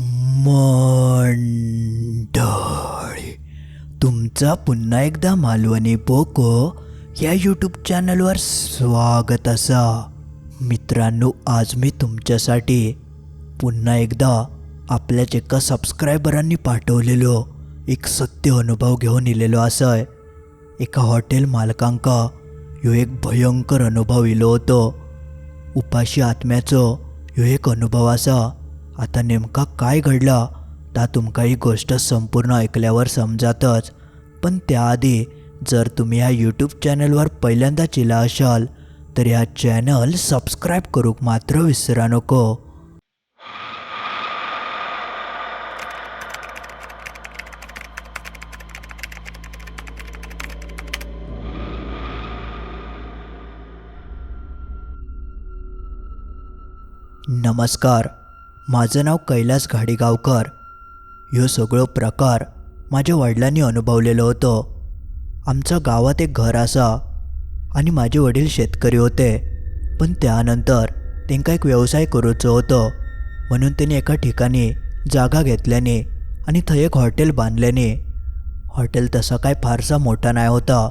मंडळी तुमचा पुन्हा एकदा मालवणी पोको या यूट्यूब चॅनलवर स्वागत असा. मित्रांनो आज मी तुमच्यासाठी पुन्हा एकदा आपल्याच एका सबस्क्रायबरांनी पाठवलेलो एक सत्य अनुभव घेऊन इलेलो असय. एका हॉटेल मालकांका ह्यो एक भयंकर अनुभव इलो होतो. उपाशी आत्म्याचो ह्यो एक अनुभव असा. आता नेमका काय घडला? ता तुमका ही गोष्ट संपूर्ण ऐकल्यावर समजातच. पण त्याआधी जर तुम्ही ह्या यूट्यूब चॅनलवर पहिल्यांदा चिला असाल तर ह्या चॅनल सबस्क्राईब करूक मात्र विसरा नको. नमस्कार. माझं नाव कैलास घाडीगावकर. ह्यो सगळो प्रकार माझ्या वडिलांनी अनुभवलेलो होतो. आमचं गावात एक घर असा आणि माझे वडील शेतकरी होते. पण त्यानंतर त्यांका एक व्यवसाय करूचो होतो. म्हणून त्यांनी एका ठिकाणी जागा घेतल्याने आणि थंय एक हॉटेल बांधल्याने. हॉटेल तसा काय फारसा मोठा नाही होता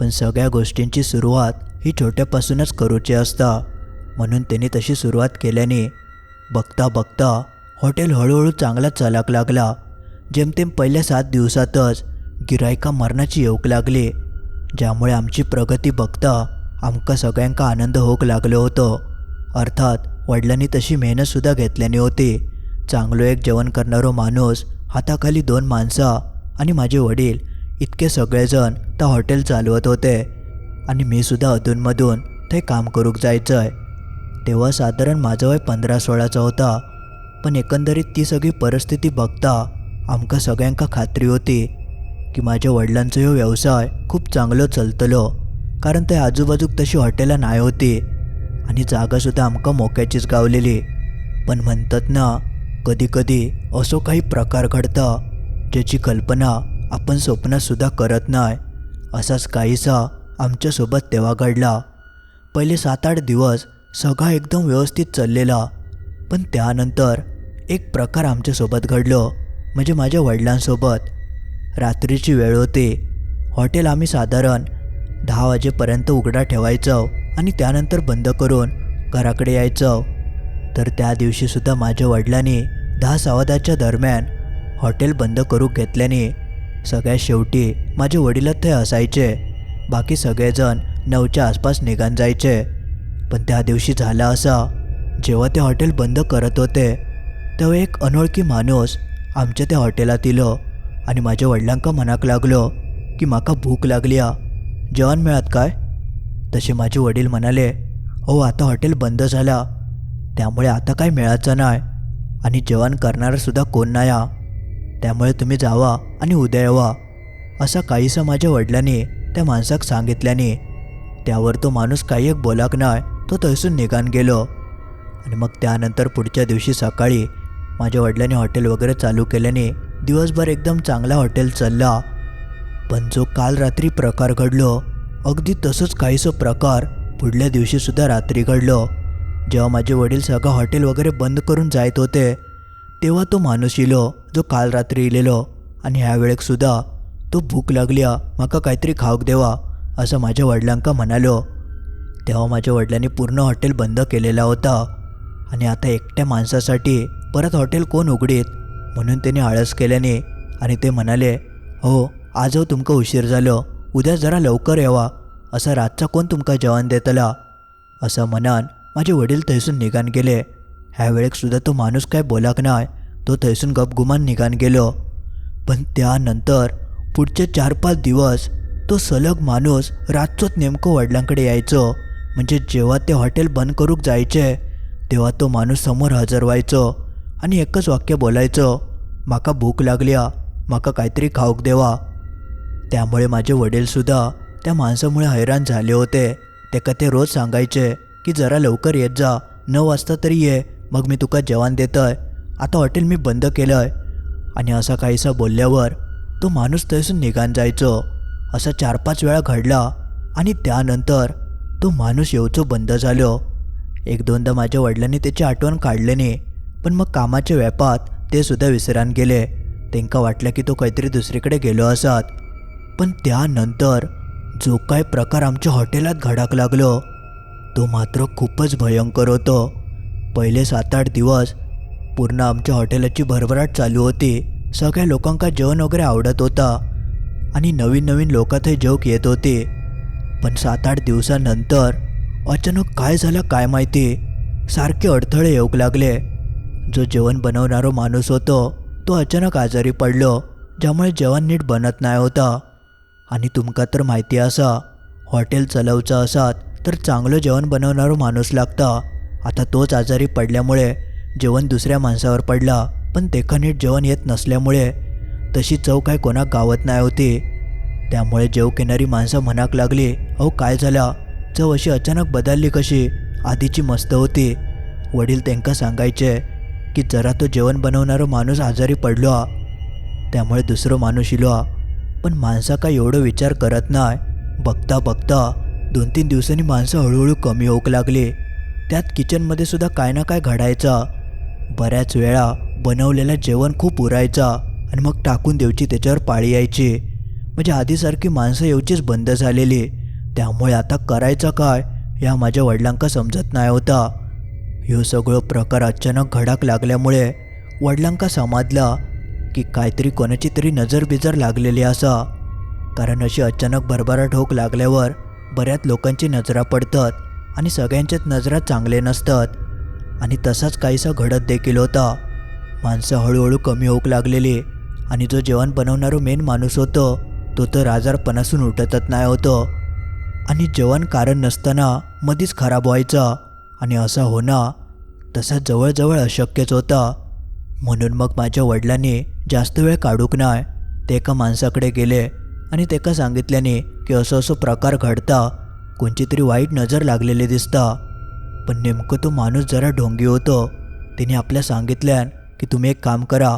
पण सगळ्या गोष्टींची सुरुवात ही छोट्यापासूनच करूची असता. म्हणून त्यांनी तशी सुरुवात केल्याने बघता बघता हॉटेल हळूहळू चांगला चालाक लागला. जेमतेम पहिल्या सात दिवसातच गिरायका मरणाची येऊक लागली ज्यामुळे आमची प्रगती बघता आमका सगळ्यांका आनंद होऊक लागलो होतो. अर्थात वडिलांनी तशी मेहनतसुद्धा घेतल्याने होती. चांगलो एक जेवण करणारो माणूस हाताखाली दोन माणसं आणि माझे वडील इतके सगळेजण त्या हॉटेल चालवत होते आणि मी सुद्धा अधूनमधून ते काम करूक जायचं आहे तेव्हा साधारण माझं वय पंधरा सोळाचा होता. पण एकंदरीत ती सगळी परिस्थिती बघता आमका सगळ्यांका खात्री होती की माझ्या वडिलांचो ह्यो व्यवसाय खूप चांगलो चलतलो कारण ते आजूबाजूक तशी हॉटेलां नाही होती आणि जागासुद्धा आमकां मोक्याचीच गावलेली. पण म्हणतात ना कधी कधी असो काही प्रकार घडता ज्याची कल्पना आपण स्वप्नातसुद्धा करत नाही असाच काहीसा आमच्यासोबत तेव्हा घडला. पहिले सात आठ दिवस सगळा एकदम व्यवस्थित चाललेला. पण त्यानंतर एक प्रकार आमच्यासोबत घडलो म्हणजे माझ्या वडिलांसोबत. रात्रीची वेळ होती. हॉटेल आम्ही साधारण दहा वाजेपर्यंत उघडा ठेवायचो आणि त्यानंतर बंद करून घराकडे यायचो. तर त्या दिवशीसुद्धा माझ्या वडिलांनी दहा सवादाच्या दरम्यान हॉटेल बंद करू घेतल्याने सगळ्यात शेवटी माझे वडीलच ते असायचे. बाकी सगळेजण नऊच्या आसपास निघान जायचे. पण त्या दिवशी झाला असा. जेव्हा ते हॉटेल बंद करत होते तेव्हा एक अनोळखी माणूस आमच्या त्या हॉटेलात इलो आणि माझ्या वडिलांका मनाक लागलो की माका भूक लागली आ जेवण मिळत काय? तसे माझे वडील म्हणाले हो आता हॉटेल बंद झाला. त्यामुळे आता काय मिळायचं नाही आणि जेवण करणारंसुद्धा कोण नाही आ त्यामुळे तुम्ही जावा आणि उद्या यावा. असा काहीसं माझ्या वडिलांनी त्या माणसाक सांगितल्याने त्यावर तो माणूस काही एक बोलाक नाही तो थंयसून निघान गेलो. आणि मग त्यानंतर पुढच्या दिवशी सकाळी माझ्या वडिलांनी हॉटेल वगैरे चालू केल्याने दिवसभर एकदम चांगला हॉटेल चालला. पण जो काल रात्री प्रकार घडलो अगदी तसंच काहीसं प्रकार पुढल्या दिवशीसुद्धा रात्री घडलो. जेव्हा माझे वडील सगळं हॉटेल वगैरे बंद करून जायत होते तेव्हा तो माणूस येलो जो काल रात्री इलेलो आणि ह्या वेळेकसुद्धा तो भूक लागल्या आ म्हाका काहीतरी खाऊक देवा असं माझ्या वडिलांका म्हणालो. तेव्हा माझ्या वडिलांनी पूर्ण हॉटेल बंद केलेला होता. आणि आता एकट्या माणसासाठी परत हॉटेल कोण उघडीत? म्हणून त्याने आळस केल्याने आणि ते म्हणाले हो आज हो तुमका उशीर झालो. उद्या जरा लवकर यावा. असा रातचा कोण तुमका जेवण देतला? असं म्हणान माझे वडील थंयसून निघान गेले. ह्यावेळेकसुद्धा तो माणूस काय बोलाक नाही तो थंयसून गपगुमान निघान गेलो. पण त्यानंतर पुढचे चार पाच दिवस तो सलग माणूस रातचोच नेमकं वडिलांकडे यायचो. म्हणजे जेव्हा ते हॉटेल बंद करूक जायचे तेव्हा तो माणूस समोर हजर व्हायचो आणि एकच वाक्य बोलायचं माका भूक लागल्या माका काहीतरी खाऊक देवा. त्यामुळे माझे वडीलसुद्धा त्या माणसामुळे हैराण झाले होते. तेका ते रोज सांगायचे की जरा लवकर येत जा नऊ वाजता तरी ये मग मी तुका जेवण देतोय. आता हॉटेल मी बंद केलं आहे आणि असा काहीसा बोलल्यावर तो माणूस तसून निघान जायचो. असा चार पाच वेळा घडला आणि त्यानंतर तो माणूस येऊचो बंद झालो. एक दोनदा माझ्या वडिलांनी त्याची आठवण काढले न्ही पण मग कामाच्या व्यापात ते सुद्धा विसरान गेले. तेंका वाटलं की तो काहीतरी दुसरीकडे गेलो असत. पण त्यानंतर जो काय प्रकार आमच्या हॉटेलात घडाक लागलो तो मात्र खूपच भयंकर होतो. पहिले सात आठ दिवस पूर्ण आमच्या हॉटेलाची भरभराट चालू होती. सगळ्या लोकांका जेवण वगैरे आवडत होता. आणि नवीन नवीन लोकातही जोक येत होते. पण सात आठ दिवसानंतर अचानक काय झालं काय माहिती? सारखे अडथळे येऊक लागले. जो जेवण बनवणारो माणूस होतो तो अचानक आजारी पडलो ज्यामुळे जेवण नीट बनत नाही होता. आणि तुमका तर माहिती असा हॉटेल चलवचं असात तर चांगलं जेवण बनवणारो माणूस लागता. आता तोच आजारी पडल्यामुळे जेवण दुसऱ्या माणसावर पडला पण देखा नीट जेवण येत नसल्यामुळे. तशी चव काय कोणाक गावत नाही होती. त्यामुळे जेव घेणारी माणसं म्हणाक लागली अहो काय झाला? चव अशी अचानक बदलली कशी? आधीची मस्त होती. वडील त्यांका सांगायचे की जरा तो जेवण बनवणारा माणूस आजारी पडलो त्यामुळे दुसरं माणूस इलो पण माणसा काय एवढं विचार करत नाही बघता बघता दोन तीन दिवसांनी माणसं हळूहळू कमी होऊ लागली. त्यात किचनमध्ये सुद्धा काय ना काय घडायचा. बऱ्याच वेळा बनवलेलं जेवण खूप उरायचा आणि मग टाकून देऊची त्याच्यावर पाळी यायची. म्हणजे आधीसारखी माणसं येऊचीच बंद झालेली. त्यामुळे आता करायचं काय या माझ्या वडिलांका समजत नाही होता. ह्यो सगळं प्रकार अचानक घडाक लागल्यामुळे वडिलांका समाजला की काहीतरी कोणाची तरी नजर बिजर लागलेली असा. कारण अशी अचानक भरभराट ठोक लागल्यावर बऱ्याच लोकांची नजरा पडतात आणि सगळ्यांच्याच नजरा चांगले नसतात. आणि तसाच काहीसा घडत देखील होता. माणसं हळूहळू कमी होऊ लागलेली आणि जो जेवण बनवणारो मेन माणूस होतो तो तर आजारपणासून उठतच नाही होतो. आणि जेवण कारण नसताना मधीच खराब व्हायचा. आणि असा होणं तसा जवळजवळ अशक्यच होता. म्हणून मग माझ्या वडिलांनी जास्त वेळ काढूक नाही. ते एका माणसाकडे गेले आणि तेका सांगितल्याने की असं असं प्रकार घडता. कोणची तरी वाईट नजर लागलेली दिसता. पण नेमकं तो माणूस जरा ढोंगी होतो. तिने आपल्या सांगितल्यान की तुम्ही एक काम करा.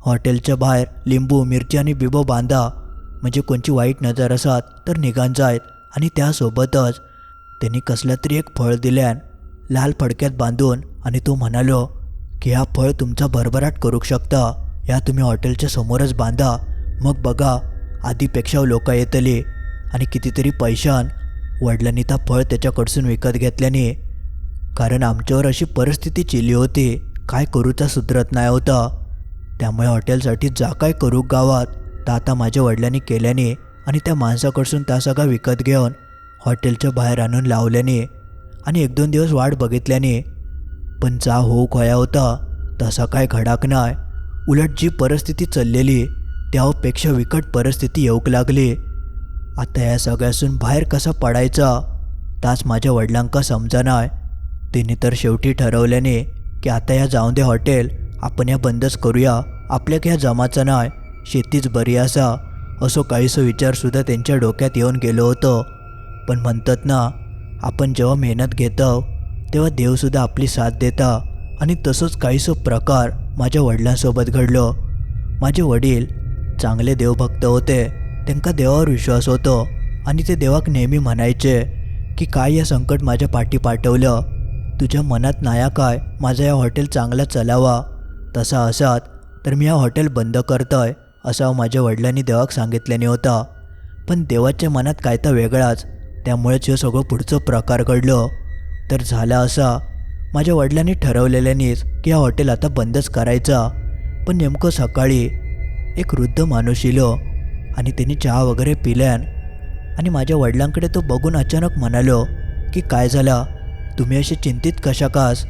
हॉटेलच्या बाहेर लिंबू मिरची आणि बिबो बांधा. म्हणजे कोणची वाईट नजर असत तर निघान जायत आणि त्यासोबतच त्यांनी कसलं तरी एक फळ दिल्यान लाल फडक्यात बांधून आणि तो म्हणालो की हा फळ तुमचा भरभराट करू शकता. या तुम्ही हॉटेलच्या समोरच बांधा. मग बघा आधीपेक्षा लोक येतली आणि कितीतरी पैशान वडिलांनी त्या फळ त्याच्याकडसून विकत घेतल्याने. कारण आमच्यावर अशी परिस्थिती चिली होती. काय करूचा सुधरत नाही होता. त्यामुळे हॉटेलसाठी जा काय करू गावात. तर माझ्या वडिलांनी केल्याने आणि त्या माणसाकडसून त्या सगळा विकत घेऊन हॉटेलच्या बाहेर आणून लावल्याने आणि एक दोन दिवस वाट बघितल्याने पण जा हो खोया होता तसा काय घडाक नाही उलट जी परिस्थिती चाललेली त्यापेक्षा विकट परिस्थिती येऊक लागली. आता या सगळ्यासून बाहेर कसा पडायचा तास माझ्या वडिलांका समजानाय. तिने तर शेवटी ठरवल्याने की आता या जाऊन दे हॉटेल आपण या बंदच करूया आपल्या ह्या जमाचं नाही शेतीच बरी असा असो काहीसो विचारसुद्धा त्यांच्या डोक्यात येऊन गेलो होतो. पण म्हणतात ना आपण जेव्हा मेहनत घेतो तेव्हा देवसुद्धा आपली साथ देता आणि तसंच काहीसो प्रकार माझ्या वडिलांसोबत घडलो. माझे वडील चांगले देवभक्त होते त्यांका देवावर विश्वास होतो आणि ते देवाक नेहमी म्हणायचे की काय या संकट माझ्या पाठी पाठवलं? तुझ्या मनात नाया काय? माझा या हॉटेल चांगला चलावा. तसा असात तर मी हा हॉटेल बंद करतोय. असं माझ्या वडिलांनी देवाक सांगितल्याने होता. पण देवाच्या मनात काय तर वेगळाच. त्यामुळेच हे सगळं पुढचं प्रकार घडलं. तर झाला असा. माझ्या वडिलांनी ठरवलेल्यानेच की हा हॉटेल आता बंदच करायचा. पण नेमकं सकाळी एक वृद्ध माणूस इलो आणि त्यांनी चहा वगैरे पिल्यान आणि माझ्या वडिलांकडे तो बघून अचानक म्हणालो की काय झाला? तुम्ही असे चिंतित कशा कास?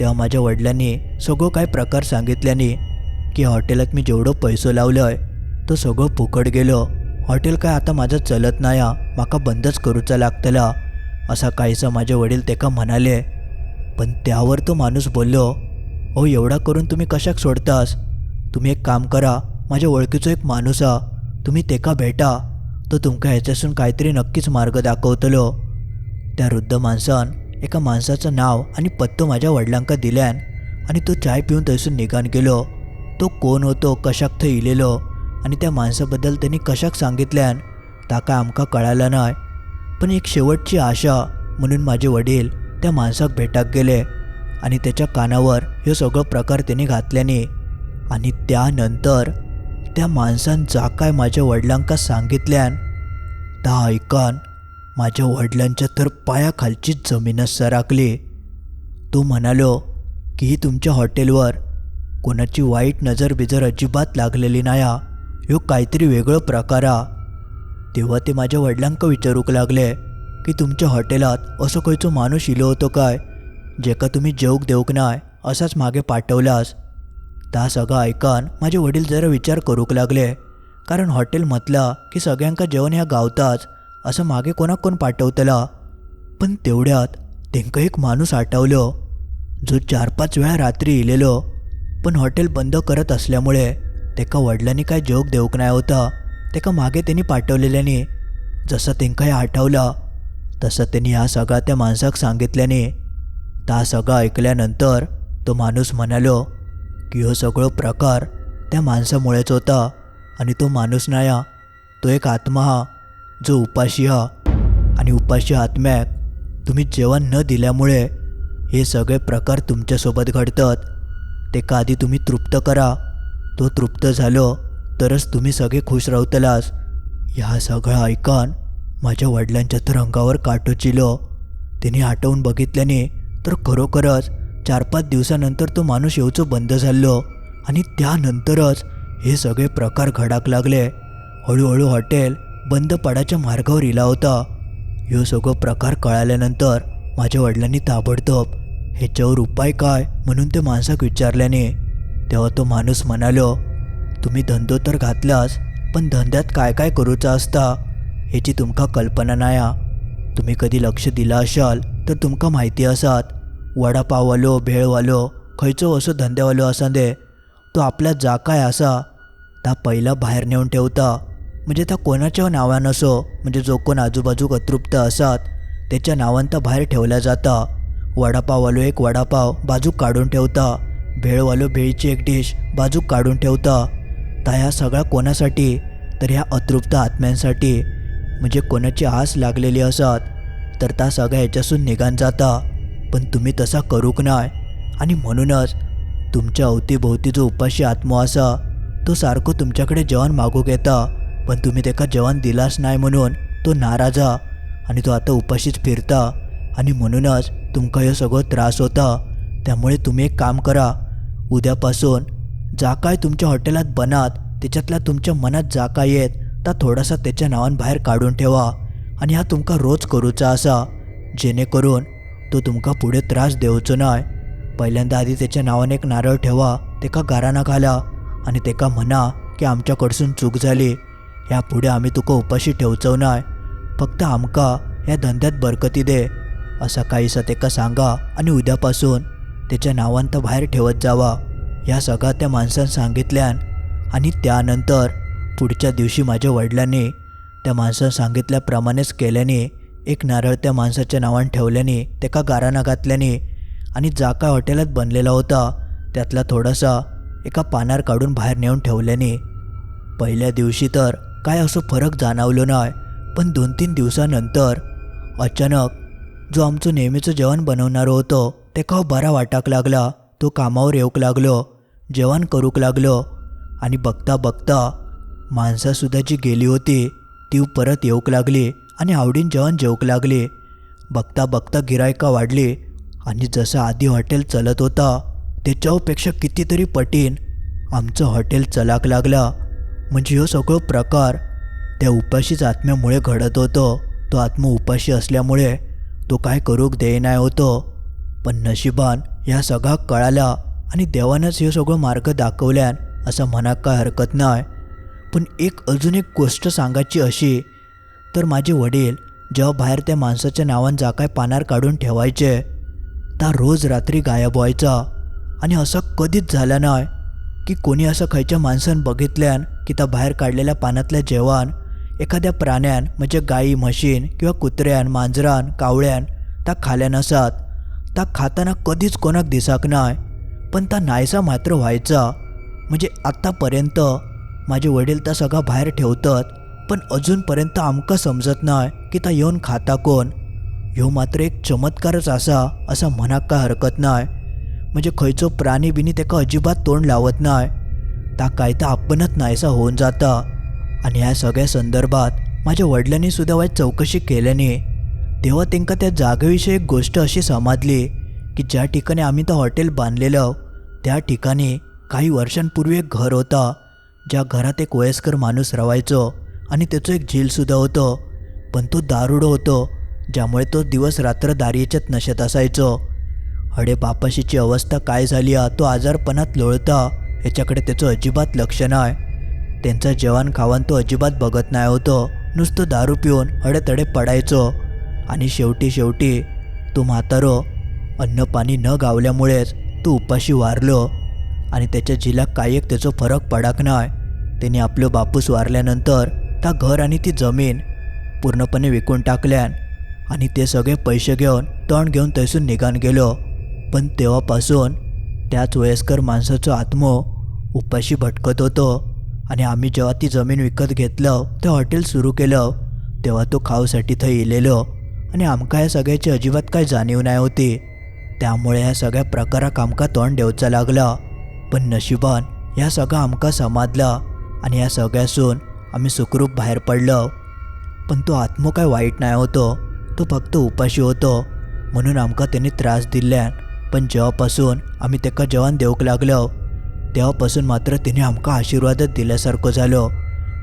तेव्हा माझ्या वडिलांनी सगळं काय प्रकार सांगितल्याने की हॉटेलात मी जेवढं पैसो लावलं आहे तो सगळं फुकट गेलो. हॉटेल काय आता माझं चलत नाही हा, माका बंदच करूचा लागतला असा काहीसा माझे वडील तेका म्हणाले. पण त्यावर तो माणूस बोललो अहो एवढा करून तुम्ही कशाक सोडतास? तुम्ही एक काम करा माझ्या ओळखीचो एक माणूस आ तुम्ही तेका भेटा. तो तुमका ह्याच्यासून काहीतरी नक्कीच मार्ग दाखवतलो. त्या वृद्ध माणसान एका माणसाचं नाव आणि पत्तो माझ्या वडिलांका दिल्यान आणि तो चाय पिऊन थंयसून निघान गेलो. तो कोण होतो कशाक थंय इलेलो आणि त्या माणसाबद्दल त्यांनी कशाक सांगितल्यान ताका आमकां कळालं नाय. पण एक शेवटची आशा म्हणून माझे वडील त्या माणसाक भेटाक गेले आणि त्याच्या कानावर हे सगळं प्रकार त्यांनी घातल्याने आनी त्यानंतर त्या माणसान जा काय माझ्या वडिलांका सांगितल्यान ता आयकान माझ्या वडिलांच्या तर पायाखालचीच जमीनच सराकली तो म्हणालो की ही तुमच्या हॉटेलवर कोणाची वाईट नजर बिजर अजिबात लागलेली नाही ह्यो काहीतरी वेगळो प्रकार. हा तेव्हा ते माझ्या वडिलांक विचारूक लागले की तुमच्या हॉटेलात असो खंयचो माणूस इलो होतो काय जेका तुम्ही जेवूक देऊक नाय असाच मागे पाठवलास. ता सगळं आयकान माझे वडील जरा विचार करूक लागले कारण हॉटेल म्हटला की सगळ्यांका जेवण ह्या गावताच असं मागे कोणाक कोण पाठवतला. पण तेवढ्यात तेंका एक माणूस आठवलो जो चार पाच वेळा रात्री इलेलो पण हॉटेल बंद करत असल्यामुळे तेका वडिलांनी काय जोग देऊक नाही होता. तेका मागे त्यांनी पाठवलेल्याने जसं तेंका हे आठवला तसं त्यांनी ह्या सगळा त्या माणसाक सांगितल्याने ता सगळं ऐकल्यानंतर तो माणूस म्हणालो की हो सगळो प्रकार त्या माणसामुळेच होता आणि तो माणूस नाया तो एक आत्मा हा जो उपाशी हा आणि उपाशी आत्म्याक तुम्ही जेवण न दिल्यामुळे हे सगळे प्रकार तुमच्यासोबत घडतात. ते का आधी तुम्ही तृप्त करा. तो तृप्त झालो तरच तुम्ही सगळे खुश रावतलास. ह्या सगळं ऐकान माझ्या वडिलांच्या तर अंगावर काटो चिलो. तिने आटवून बघितल्याने तर खरोखरच चार पाच दिवसानंतर तो माणूस येऊचं बंद झालं आणि त्यानंतरच हे सगळे प्रकार घडाक लागले. हळूहळू हॉटेल बंद पडाच्या मार्गावर इला होता. ह्यो सगळो प्रकार कळाल्यानंतर माझ्या वडिलांनी ताबडतोब ह्याच्यावर उपाय काय? म्हणून ते माणसाक विचारल्याने. तेव्हा तो माणूस म्हणालो तुम्ही धंदो तर घातलास पण धंद्यात काय काय करूचा असता? ह्याची तुमका कल्पना नाया. तुम्ही कधी लक्ष दिला असाल तर तुमका माहिती आसात वडापाववालो भेळवालो खंयचो असो धंद्यावालो आसा दे. तो आपल्या जा काय आसा ता पहिला बाहेर नेऊन ठेवता. म्हणजे त्या कोणाच्या नावान असो म्हणजे जो कोण आजूबाजूक अतृप्त आसात त्याच्या नावान ता बाहेर ठेवला जाता. वडापाववालो एक वडापाव बाजूक काढून ठेवता. भेळवालो भेळीची एक डिश बाजूक काढून ठेवता. ता ह्या सगळ्या कोणासाठी? तर ह्या अतृप्त आत्म्यांसाठी. म्हणजे कोणाची आस लागलेली असत तर ता सगळ्या ह्याच्यासून निघान जाता. पण तुम्ही तसा करूक नाय. आणि म्हणूनच तुमच्या अवतीभोवती जो उपाशी आत्मो असा तो सारखो तुमच्याकडे जेवण मागूक येता पण तुम्ही तेका जेवण दिलाच नाही म्हणून तो नाराजा आणि तो आता उपाशीच फिरता. आणि म्हणूनच तुमका ह्यो सगळो त्रास होता त्यामुळे तुम्ही एक काम करा. उद्यापासून जा काय तुमच्या हॉटेलात बनात त्याच्यातल्या तुमच्या मनात जा काय येत ता थोडासा त्याच्या नावान बाहेर काढून ठेवा. आणि हा तुमका रोज करूचा असा जेणेकरून तो तुमका पुढे त्रास देवचो नाय. पहिल्यांदा आधी त्याच्या नावाने एक नारळ ठेवा तेका गाराना घाला आणि तेका म्हणा की आमच्याकडसून चूक झाली. ह्या पुढे आम्ही तुका उपाशी ठेवचो नाय. फक्त आमका या धंद्यात बरकती दे. असा काहीसा तेका सांगा आणि उद्यापासून त्याच्या नावांत बाहेर ठेवत जावा. ह्या सगळा त्या माणसानं सांगितल्यान आणि त्यानंतर पुढच्या दिवशी माझ्या वडिलांनी त्या माणसानं सांगितल्याप्रमाणेच केल्याने एक नारळ त्या माणसाच्या नावानं ठेवल्याने तेका गाराना घातल्याने आणि जा काय हॉटेलात बनलेला होता त्यातला थोडासा एका पानार काढून बाहेर नेऊन ठेवल्याने. पहिल्या दिवशी तर काय असं फरक जाणवलो नाही पण दोन तीन दिवसानंतर अचानक जो आमचं नेहमीचं जेवण बनवणारो होतो तेका बरा वाटाक लागला. तो कामावर येऊक लागलो जेवण करूक लागलो. आणि बघता बघता माणसासुद्धा जी गेली होती ती परत येऊक लागली आणि आवडीन जेवण जेवूक लागली. बघता बघता गिरायका वाढली आणि जसं आधी हॉटेल चलत होता त्याच्यापेक्षा कितीतरी पटीन आमचं हॉटेल चलाक लागला. म्हणजे हो सगळो प्रकार त्या उपाशीच आत्म्यामुळे घडत होतो. तो आत्म उपाशी असल्यामुळे तो काय करूक देईनाय होतो पण नशिबान ह्या सगळा कळाला आणि देवानंच ह्यो सगळो मार्ग दाखवल्यान असं म्हणाक काय हरकत नाही पण एक अजून एक गोष्ट सांगायची अशी तर माझे वडील जेव्हा बाहेर त्या माणसाच्या नावान जा काय पानार काढून ठेवायचे ता रोज रात्री गायब व्हायचा. आणि असं कधीच झालं नाही की कोणी असं खायच्या माणसानं बघितल्यान की त्या बाहेर काढलेल्या पानातल्या जेवण एखाद्या प्राण्यान म्हणजे गाई म्हशीन किंवा कुत्र्यान मांजरान कावळ्यान ता खाल्यान आसात ता खाताना कधीच कोणाक दिसाक नाय पण ता नायसा मात्र व्हायचा. म्हणजे आत्तापर्यंत माझे वडील त्या सगळा बाहेर ठेवतात पण अजूनपर्यंत आमकां समजत नाय की ता येऊन खाता कोण. ह्यो मात्र एक चमत्कारच आसा असा म्हणाक काय हरकत नाय. म्हणजे खंयचो प्राणी बिनी तेका अजिबात तोंड लावत नाय. ता काय तर आपणच नायसा होऊन जाता. आणि ह्या सगळ्या संदर्भात माझ्या वडिलांनी सुद्धा वाईट चौकशी केल्याने तेव्हा त्यांना त्या जागेविषयी एक गोष्ट अशी समजली की ज्या ठिकाणी आम्ही तर हॉटेल बांधलेलं त्या ठिकाणी काही वर्षांपूर्वी एक घर होता ज्या घरात एक वयस्कर माणूस रवायचो आणि त्याचं एक झीलसुद्धा होतं. पण तो दारुडो होतो ज्यामुळे तो दिवस रात्र दारीच्यात नशेत असायचो. अडे बापाशीची अवस्था काय झाली तो आजारपणात लोळता ह्याच्याकडे त्याचं अजिबात लक्ष नाही. त्यांचं जेवण खावण तो अजिबात बघत नाही होतं. नुसतं दारू पिऊन अडेतडे पडायचो. आणि शेवटी शेवटी तो म्हातारो अन्नपाणी न गावल्यामुळेच तो उपाशी वारलो. आणि त्याच्या झिलाक काही एक त्याचा फरक पडाक नाही. त्याने आपलं बापूस वारल्यानंतर त्या घर आणि ती जमीन पूर्णपणे विकून टाकल्यान आणि ते सगळे पैसे घेऊन तण घेऊन तैसून निघान गेलो. पण तेव्हापासून त्याच वयस्कर माणसाचं आत्मो उपाशी भटकत होतो. आणि आम्ही जेव्हा ती जमीन विकत घेतलं ते हॉटेल सुरू केलं तेव्हा तो खाऊसाठी थंय इलेलो आणि आमका या सगळ्याची अजिबात काही जाणीव नाही होती. त्यामुळे ह्या सगळ्या प्रकाराक आमका तोंड देवचा लागला. पण नशिबान ह्या सगळं आमका समाजला आणि या सगळ्यासून आम्ही सुखरूप बाहेर पडलो. पण तो आत्मो काय वाईट नाही होतो. तो फक्त उपाशी होतो. म्हणून आमका त्यांनी त्रास दिल्यान पण जेव्हापासून आम्ही तेका जेवण देऊक लागलो तेव्हापासून मात्र तिने आमका आशीर्वादच दिल्यासारखं झालो.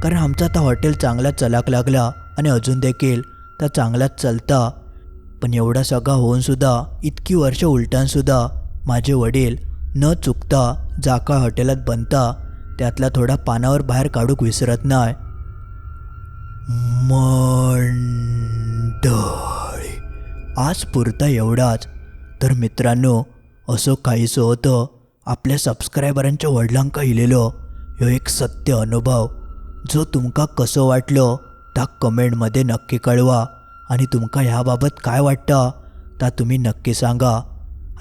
कारण आमचा आता हॉटेल चांगला चलाक लागला आणि अजून देखील तर चांगलाच चालता. पण एवढा सगळा होऊनसुद्धा इतकी वर्ष उलटानसुद्धा माझे वडील न चुकता जाका हॉटेलात बनता त्यातला थोडा पानावर बाहेर काढूक विसरत नाही मंडळी आज पुरता एवढाच. तर मित्रांनो असं काहीसं होतं. आपल्या सबस्क्रायबरांच्या वडिलांक इलेलो ह्यो एक सत्य अनुभव. जो तुमकां कसो वाटलो ता कमेंटमध्ये नक्की कळवा. आणि ह्या ह्याबाबत काय वाटतं ता तुम्ही नक्की सांगा.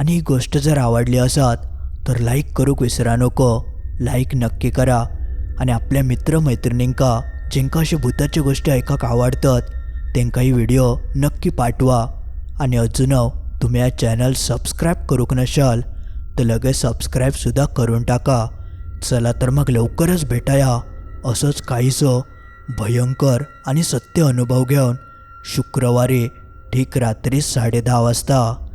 आणि ही गोष्ट जर आवडली असत तर लाईक करूक विसरा नको. लाईक नक्की करा. आणि आपल्या मित्रमैत्रिणींका जेंका अशी भूताची गोष्टी ऐकाक आवडतात तेंका व्हिडिओ नक्की पाठवा. आणि अजून तुम्ही या चॅनल सबस्क्राईब करूक नशाल तर लगेच सबस्क्राईबसुद्धा करून टाका. चला तर मग लवकरच भेटाया. असंच काहीसं भयंकर आणि सत्य अनुभव घेऊन शुक्रवारी ठीक रात्री साडेदहा वाजता